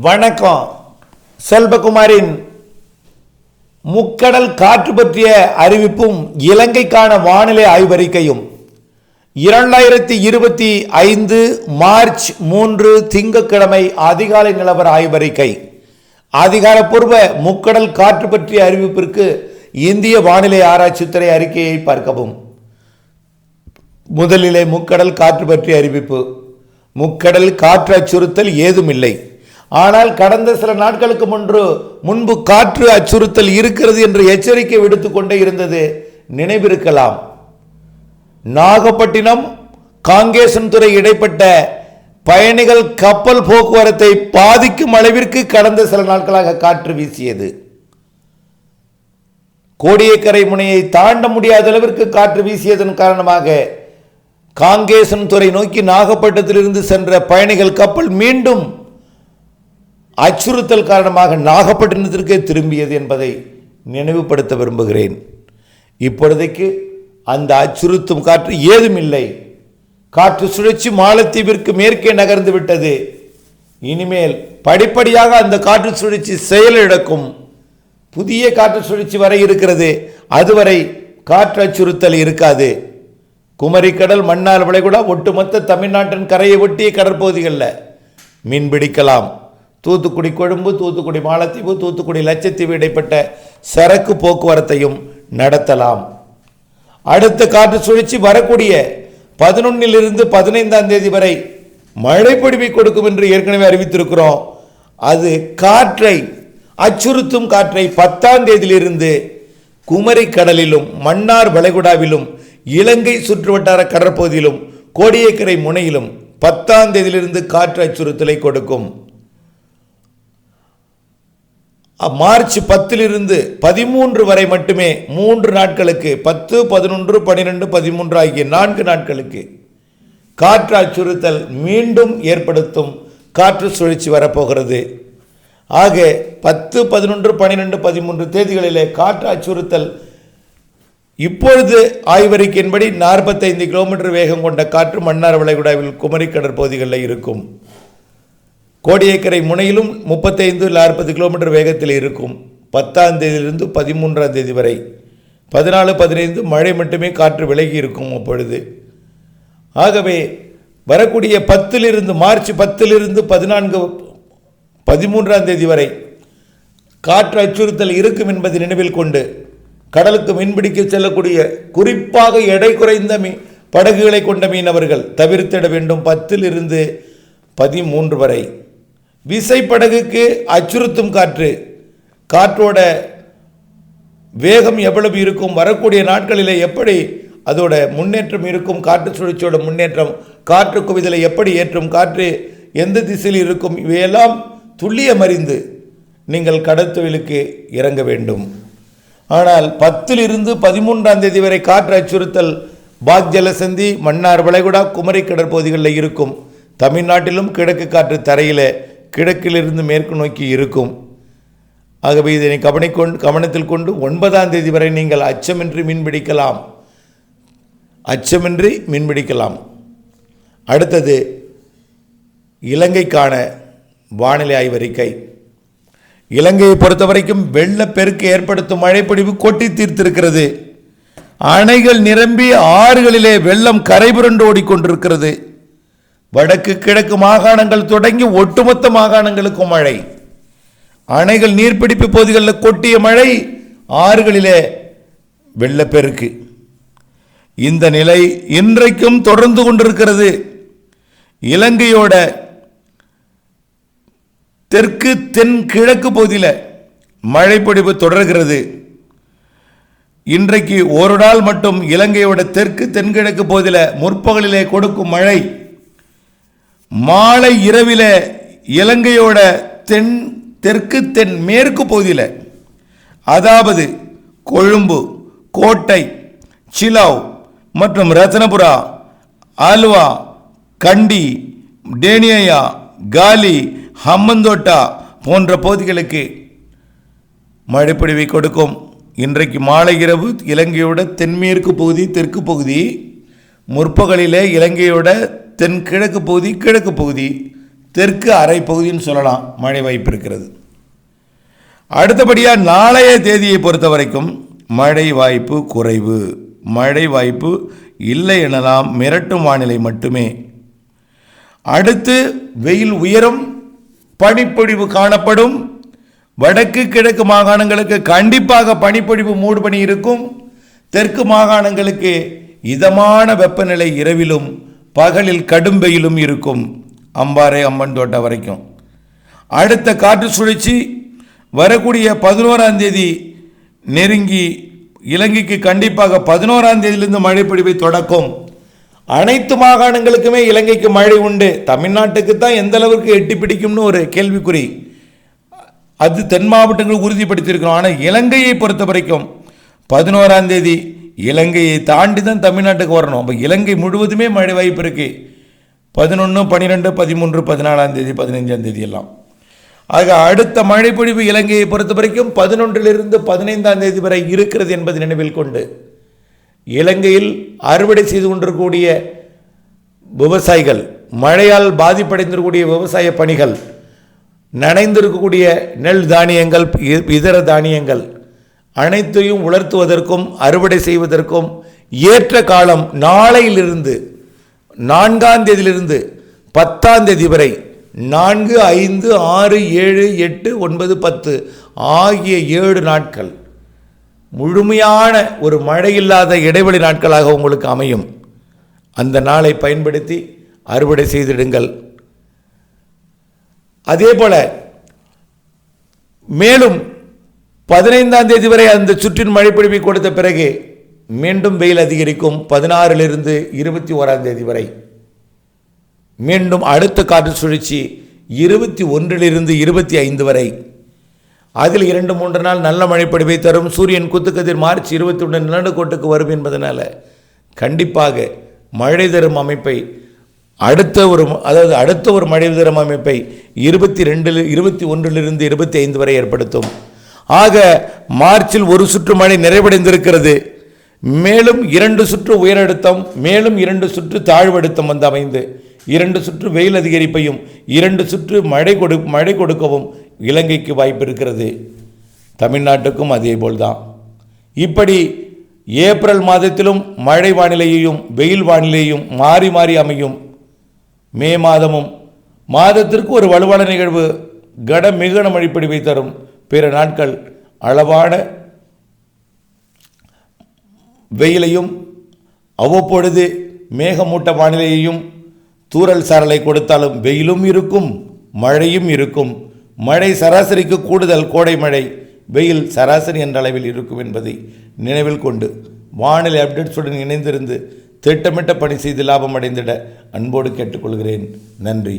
வணக்கம். செல்வகுமாரின் முக்கடல் காற்று பற்றிய அறிவிப்பும் இலங்கைக்கான வானிலை ஆய்வறிக்கையும். இரண்டாயிரத்தி இருபத்தி ஐந்து மார்ச் மூன்று திங்கட்கிழமை அதிகாலை நிலவர ஆய்வறிக்கை. அதிகாரப்பூர்வ முக்கடல் காற்று பற்றிய அறிவிப்பிற்கு இந்திய வானிலை ஆராய்ச்சித்துறை அறிக்கையை பார்க்கவும். முதலிலே முக்கடல் காற்று பற்றிய அறிவிப்பு. முக்கடல் காற்று அச்சுறுத்தல் ஏதுமில்லை. ஆனால் கடந்த சில நாட்களுக்கு முன்பு முன்பு காற்று அச்சுறுத்தல் இருக்கிறது என்று எச்சரிக்கை விடுத்து கொண்டே இருந்தது. நினைவிருக்கலாம். நாகப்பட்டினம் காங்கேசன்துறை இடைப்பட்ட பயணிகள் கப்பல் போக்குவரத்தை பாதிக்கும் அளவிற்கு கடந்த சில நாட்களாக காற்று வீசியது. கோடியக்கரை முனையை தாண்ட முடியாத அளவிற்கு காற்று வீசியதன் காரணமாக காங்கேசன் துறை நோக்கி நாகப்பட்டினத்திலிருந்து சென்ற பயணிகள் கப்பல் மீண்டும் அச்சுறுத்தல் காரணமாக நாகப்பட்டினத்திற்கே திரும்பியது என்பதை நினைவுபடுத்த விரும்புகிறேன். இப்பொழுதைக்கு அந்த அச்சுறுத்தும் காற்று ஏதுமில்லை. காற்று சுழற்சி மாலத்தீவிற்கு மேற்கே நகர்ந்து விட்டது. இனிமேல் படிப்படியாக அந்த காற்று சுழற்சி செயலிழக்கும் புதிய காற்று சுழற்சி வரை இருக்கிறது. அதுவரை காற்று அச்சுறுத்தல் இருக்காது. குமரிக்கடல் மன்னார் வளைகுடா ஒட்டுமொத்த தமிழ்நாட்டின் கரையை ஒட்டிய கடற்பகுதிகளில் மீன் பிடிக்கலாம். தூத்துக்குடி கொழும்பு தூத்துக்குடி மாலத்தீவு தூத்துக்குடி லட்சத்தீவு இடைப்பட்ட சரக்கு போக்குவரத்தையும் நடத்தலாம். அடுத்த காற்று சுழற்சி வரக்கூடிய பதினொன்னிலிருந்து பதினைந்தாம் தேதி வரை மழை பொழிவை கொடுக்கும் என்று ஏற்கனவே அறிவித்திருக்கிறோம். அது காற்றை அச்சுறுத்தும் காற்றை பத்தாம் தேதியிலிருந்து குமரி கடலிலும் மன்னார் வளைகுடாவிலும் இலங்கை சுற்றுவட்டார கடற்பகுதியிலும் கோடியக்கரை முனையிலும் பத்தாம் தேதியிலிருந்து காற்று அச்சுறுத்தலை கொடுக்கும். மார்ச் பத்திலிருந்து பதிமூன்று வரை மட்டுமே மூன்று நாட்களுக்கு பத்து பதினொன்று பன்னிரெண்டு பதிமூன்று ஆகிய நான்கு நாட்களுக்கு காற்று அச்சுறுத்தல் மீண்டும் ஏற்படுத்தும் காற்று சுழற்சி வரப்போகிறது. ஆக பத்து பதினொன்று பன்னிரெண்டு பதிமூன்று தேதிகளிலே காற்று அச்சுறுத்தல் இப்பொழுது ஆய்வறிக்கையின்படி நாற்பத்தைந்து கிலோமீட்டர் வேகம் கொண்ட காற்று மன்னார் வளைகுடாவில் குமரி கடற்பகுதிகளில் இருக்கும். கோடியக்கரை முனையிலும் முப்பத்தைந்து நாற்பது கிலோமீட்டர் வேகத்தில் இருக்கும் பத்தாம் தேதியிலிருந்து பதிமூன்றாம் தேதி வரை பதினாலு பதினைந்து மழை மட்டுமே காற்று விலகி இருக்கும் அப்பொழுது. ஆகவே வரக்கூடிய பத்திலிருந்து மார்ச் பத்திலிருந்து பதினான்கு பதிமூன்றாம் தேதி வரை காற்று அச்சுறுத்தல் இருக்கும் என்பதை நினைவில் கொண்டு கடலுக்கு மீன்பிடிக்க செல்லக்கூடிய குறிப்பாக எடை குறைந்த மீ படகுகளை கொண்ட மீனவர்கள் தவிர்த்திட வேண்டும் பத்திலிருந்து பதிமூன்று வரை. விசைப்படகுக்கு அச்சுறுத்தும் காற்று. காற்றோட வேகம் எவ்வளவு இருக்கும்? வரக்கூடிய நாட்களில் எப்படி அதோட முன்னேற்றம் இருக்கும்? காற்று சுழற்சியோட முன்னேற்றம் காற்று குவிதலை எப்படி ஏற்றும்? காற்று எந்த திசையில் இருக்கும்? இவையெல்லாம் துல்லியம் அறிந்து நீங்கள் கடற்தொழிலுக்கு இறங்க வேண்டும். ஆனால் பத்திலிருந்து பதிமூன்றாம் தேதி வரை காற்று அச்சுறுத்தல் பாக் ஜலசந்தி மன்னார் வளைகுடா குமரி கடற்பகுதிகளில் இருக்கும். தமிழ்நாட்டிலும் கிழக்கு காற்று தரையில் கிழக்கிலிருந்து மேற்கு நோக்கி இருக்கும். ஆகவே இதனை கவனிக்கொண்டு கவனத்தில் கொண்டு ஒன்பதாம் தேதி வரை நீங்கள் அச்சமின்றி மீன்பிடிக்கலாம் அச்சமின்றி மீன்பிடிக்கலாம் அடுத்தது இலங்கைக்கான வானிலை ஆய்வறிக்கை. இலங்கையை பொறுத்தவரைக்கும் வெள்ளப்பெருக்கு ஏற்படுத்தும் மழைப்பொழிவு கொட்டி தீர்த்திருக்கிறது. அணைகள் நிரம்பி ஆறுகளிலே வெள்ளம் கரைபுரண்டு ஓடிக்கொண்டிருக்கிறது. வடக்கு கிழக்கு மாகாணங்கள் தொடங்கி ஒட்டுமொத்த மாகாணங்களுக்கும் மழை. அணைகள் நீர்பிடிப்பு பகுதிகளில் கொட்டிய மழை ஆறுகளிலே வெள்ளப்பெருக்கு. இந்த நிலை இன்றைக்கும் தொடர்ந்து கொண்டிருக்கிறது. இலங்கையோட தெற்கு தென் கிழக்கு பகுதியில் மழைப்பொழிவு தொடர்கிறது. இன்றைக்கு ஒரு நாள் மட்டும் இலங்கையோட தெற்கு தென்கிழக்கு பகுதியில் முற்பகலிலே கொடுக்கும் மழை மாலை இரவில் இலங்கையோட தென் தெற்கு தென் மேற்கு பகுதியில் அதாவது கொழும்பு கோட்டை சிலாவ் மற்றும் ரத்னபுரா ஆல்வா கண்டி டேனியா காலி ஹம்மந்தோட்டா போன்ற பகுதிகளுக்கு மழைப்பொழிவை கொடுக்கும். இன்றைக்கு மாலை இரவு இலங்கையோட தென்மேற்கு பகுதி தெற்கு பகுதி முற்பகலிலே இலங்கையோட தென்கிழக்கு பகுதி கிழக்கு பகுதி தெற்கு அரை பகுதின்னு சொல்லலாம். மழை வாய்ப்பு இருக்கிறது. அடுத்தபடியாக நாளைய தேதியை பொறுத்த வரைக்கும் மழை வாய்ப்பு குறைவு. மழை வாய்ப்பு இல்லை எனலாம் மிரட்டும் வானிலை மட்டுமே. அடுத்து வெயில் உயரும் பனிப்பொழிவு காணப்படும். வடக்கு கிழக்கு மாகாணங்களுக்கு கண்டிப்பாக பனிப்பொழிவு மூடுபனி இருக்கும். தெற்கு மாகாணங்களுக்கு இதமான வெப்பநிலை இரவிலும் பகலில் கடும் வெயிலும் இருக்கும் அம்பாறை அம்மன் தோட்டம் வரைக்கும். அடுத்த காற்று சுழற்சி வரக்கூடிய பதினோராம் தேதி நெருங்கி இலங்கைக்கு கண்டிப்பாக பதினோராம் தேதியிலிருந்து மழை பொழிவை தொடக்கும். அனைத்து மாகாணங்களுக்குமே இலங்கைக்கு மழை உண்டு. தமிழ்நாட்டுக்கு தான் எந்த அளவுக்கு எட்டி பிடிக்கும்னு ஒரு கேள்விக்குறி. அது தென் மாவட்டங்கள் உறுதிப்படுத்தியிருக்கிறோம். ஆனால் இலங்கையை பொறுத்த வரைக்கும் பதினோராம் தேதி இலங்கையை தாண்டி தான் தமிழ்நாட்டுக்கு வரணும். அப்போ இலங்கை முழுவதுமே மழை வாய்ப்பு இருக்குது பதினொன்று பன்னிரெண்டு பதிமூன்று பதினாலாம் தேதி பதினைஞ்சாம் தேதி எல்லாம். ஆக அடுத்த மழைப்பொழிவு இலங்கையை பொறுத்த வரைக்கும் பதினொன்றிலிருந்து பதினைந்தாம் தேதி வரை இருக்கிறது என்பதை நினைவில் கொண்டு இலங்கையில் அறுவடை செய்து கொண்டிருக்கக்கூடிய விவசாயிகள் மழையால் பாதிப்படைந்திருக்கக்கூடிய விவசாய பணிகள் நனைந்திருக்கக்கூடிய நெல் தானியங்கள் இ- இதர தானியங்கள் அனைத்தையும் உலர்த்துவதற்கும் அறுவடை செய்வதற்கும் ஏற்ற காலம் நாளையிலிருந்து நான்காம் தேதியிலிருந்து பத்தாம் தேதி வரை நான்கு ஐந்து ஆறு ஏழு எட்டு ஒன்பது பத்து ஆகிய ஏழு நாட்கள் முழுமையான ஒரு மழை இல்லாத இடைவெளி நாட்களாக உங்களுக்கு அமையும். அந்த நாளை பயன்படுத்தி அறுவடை செய்திடுங்கள். அதே போல மேலும் பதினைந்தாம் தேதி வரை அந்த சுற்றின் மழைப்பிடிப்பை கொடுத்த பிறகு மீண்டும் வெயில் அதிகரிக்கும் பதினாறிலிருந்து இருபத்தி ஓராம் தேதி வரை. மீண்டும் அடுத்த காற்று சுழற்சி இருபத்தி ஒன்றிலிருந்து இருபத்தி ஐந்து வரை. அதில் இரண்டு மூன்று நாள் நல்ல மழைப்படிவை தரும். சூரியன் குத்துக்கதிர் மார்ச் இருபத்தி ஒன்று நிலநடுக்கோட்டுக்கு வரும் என்பதனால் கண்டிப்பாக மழை தரும் அமைப்பை அடுத்த ஒரு அதாவது அடுத்த ஒரு மழை தரும் அமைப்பை இருபத்தி ரெண்டில் இருபத்தி ஒன்றிலிருந்து இருபத்தி ஐந்து வரை ஏற்படுத்தும். ஆக மார்ச்சில் ஒரு சுற்று மழை நிறைவடைந்திருக்கிறது. மேலும் இரண்டு சுற்று உயரழுத்தம் மேலும் இரண்டு சுற்று தாழ்வழுத்தம் வந்து அமைந்து இரண்டு சுற்று வெயில் அதிகரிப்பையும் இரண்டு சுற்று மழை கொடு மழை கொடுக்கவும் இலங்கைக்கு வாய்ப்பு இருக்கிறது. தமிழ்நாட்டுக்கும் அதே போல்தான். இப்படி ஏப்ரல் மாதத்திலும் மழை வானிலையையும் வெயில் வானிலையும் மாறி மாறி அமையும். மே மாதமும் மாதத்திற்கு ஒரு வலுவான நிகழ்வு கட மிகுன மழைப்பிடிவை தரும். பிற நாட்கள் அளவான வெயிலையும் அவ்வப்பொழுது மேகமூட்ட வானிலையையும் தூறல் சாரலை கொடுத்தாலும் வெயிலும் இருக்கும் மழையும் இருக்கும். மழை சராசரிக்கு கூடுதல் கோடை மழை. வெயில் சராசரி என்ற அளவில் இருக்கும் என்பதை நினைவில் கொண்டு வானிலை அப்டேட்ஸுடன் இணைந்திருந்து திட்டமிட்ட பணி செய்து லாபம் அடைந்திட அன்போடு கேட்டுக்கொள்கிறேன். நன்றி.